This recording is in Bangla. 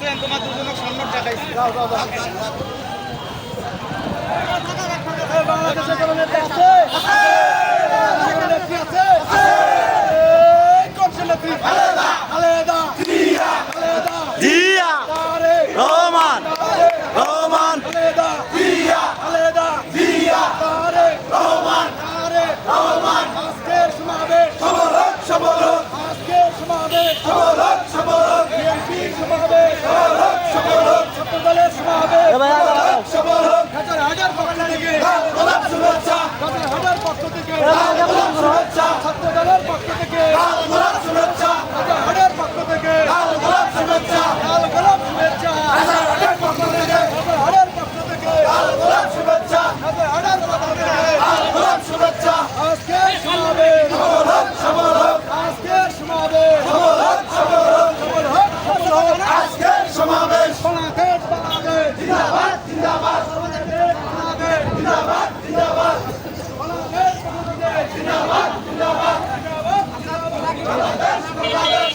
আসছেন তোমার দুজনক সম্মান দেখাইছি বাংলাদেশে কোনো নেতা আছে সমাবেশ। সমাবেশ। সমাবেশ। Yes.